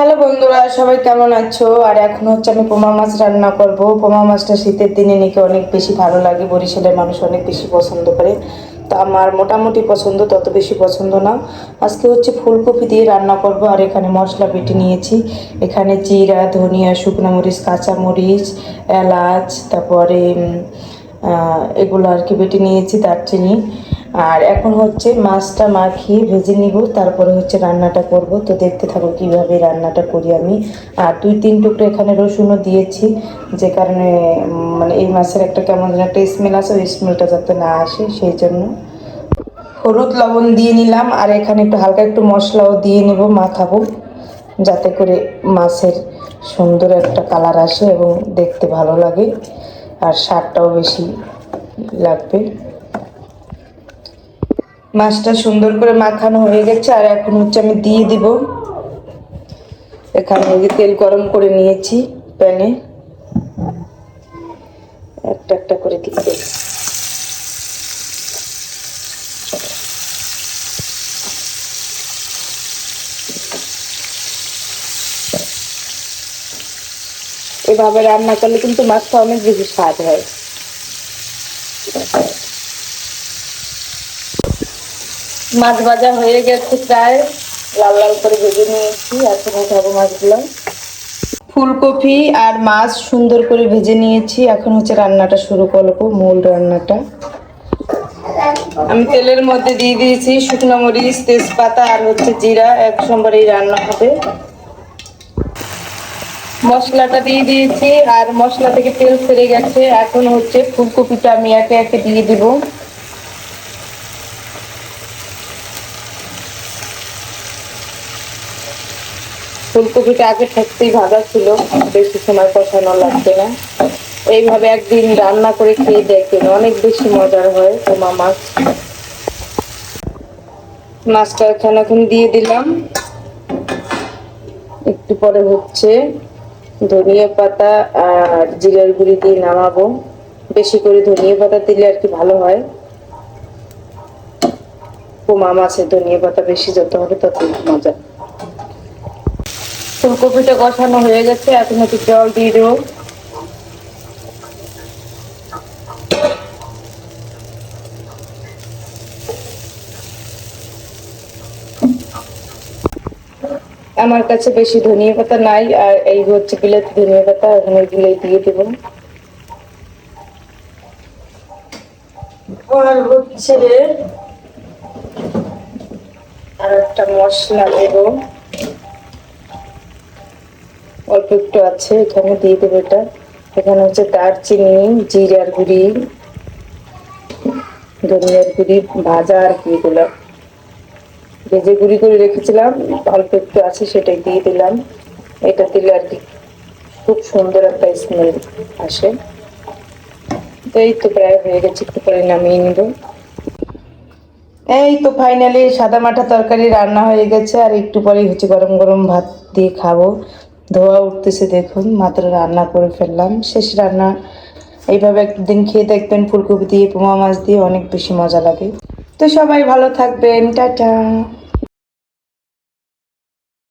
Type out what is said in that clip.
Hello বন্ধুরা, সবাই কেমন আছো? আর এখন হচ্ছে আমি পোমা মাছ রান্না করব। পোমা মাছটা শীতের দিনে নাকি অনেক বেশি ভালো লাগে, বরিশালের মানুষ অনেক বেশি পছন্দ করে। তো আমার মোটামুটি পছন্দ, তত বেশি পছন্দ না। আজকে হচ্ছে ফুলকপি দিয়ে রান্না করব, আর এখানে মশলা বেটে নিয়েছি। এখানে জিরা, ধনিয়া, শুকনো মরিচ, কাঁচা মরিচ, এলাচ, তারপরে এগুলো আর কি বেটে নিয়েছি, দারচিনি। আর এখন হচ্ছে মাছটা মাখিয়ে ভেজে নিব, তারপরে হচ্ছে রান্নাটা করব। তো দেখতে থাকো কীভাবে রান্নাটা করি আমি। আর দুই তিন টুকরো এখানে রসুনও দিয়েছি, যে কারণে মানে এই মাছের একটা কেমন যেন একটা স্মেল আছে, ওই স্মেলটা যাতে না আসে, সেই জন্য। হলুদ লবণ দিয়ে নিলাম, আর এখানে একটু হালকা একটু মশলাও দিয়ে নেব, মাখাবো, যাতে করে মাছের সুন্দর একটা কালার আসে এবং দেখতে ভালো লাগে। আর স্বাদটাও বেশি লাগবে। মাছটা সুন্দর করে মাখানো হয়ে গেছে, আর এখন হচ্ছে আমি দিয়ে দিব। এখানে যে তেল গরম করে নিয়েছি প্যানে। একটা একটা করে দেব। এভাবে রান্না করলে কিন্তু মাছটা অনেক বেশি স্বাদ হয়। মাছ ভাজা হয়ে গেছে প্রায়। লাল লাল করে ভেজে নিয়েছি এখন উঠাবো মাছগুলো। ফুলকপি আর মাছ সুন্দর করে ভেজে নিয়েছি। এখন হচ্ছে রান্নাটা শুরু করব, মূল রান্নাটা। আমি তেলের মধ্যে দিয়ে দিয়েছি শুকনো মরিচ, তেজপাতা আর হচ্ছে জিরা। এক সম্বরেই রান্না হবে। মশলাটা দিয়ে দিয়েছি, আর মশলা থেকে তেল ছেড়ে গেছে। এখন হচ্ছে ফুলকপিটা আমি একে একে দিয়ে দিব। ফুলকপিটা আগে থাকতেই ভাজা ছিল, বেশি সময় কষানো লাগবে না। এইভাবে একদিন রান্না করে খেয়ে দেখবেন, অনেক বেশি মজার হয় তোমা মাছ। মাছটা এখানে এখন দিয়ে দিলাম। একটু পরে হচ্ছে ধনিয়া পাতা আর জিরার গুঁড়ি দিয়ে নামাবো। বেশি করে ধনিয়া পাতা দিলে আর কি ভালো হয়। পোমা মাছের ধনিয়া পাতা বেশি যত হবে তত মজা। ফুলকপিটা কষানো হয়ে গেছে, এখন একটু জল দিয়ে দেবো। আমার কাছে বেশি ধনিয়া পাতা নাই, আর এই হচ্ছে বিলাতি ধনিয়া পাতা, এখন এগুলোই দিয়ে দেবো। আর হচ্ছে আর একটা মশলা দেবো। একটু আছে, এখানে দিয়ে দেবো এটা। এখানে হচ্ছে দারচিনি, জিরার গুঁড়ি, ধনিয়ার গুঁড়ি, ভাজা আর কি এগুলো। ভেজে গুঁড়ি করে রেখেছিলাম, অল্প একটু আছে সেটাই দিয়ে দিলাম। এটা দিলে আর কি খুব সুন্দর একটা স্মেল আসে। তো এই তো প্রায় হয়ে গেছে, একটু পরে নামিয়ে নিব। এই তো ফাইনালি সাদা মাঠা তরকারি রান্না হয়ে গেছে, আর একটু পরেই হচ্ছে গরম গরম ভাত দিয়ে খাব। ধোয়া উঠতেছে, দেখুন, মাত্র রান্না করে ফেললাম। শেষ রান্না, এইভাবে একদিন খেয়ে দেখবেন, ফুলকপি দিয়ে, পোমা মাছ দিয়ে অনেক বেশি মজা লাগে। তো সবাই ভালো থাকবেন, টাটা।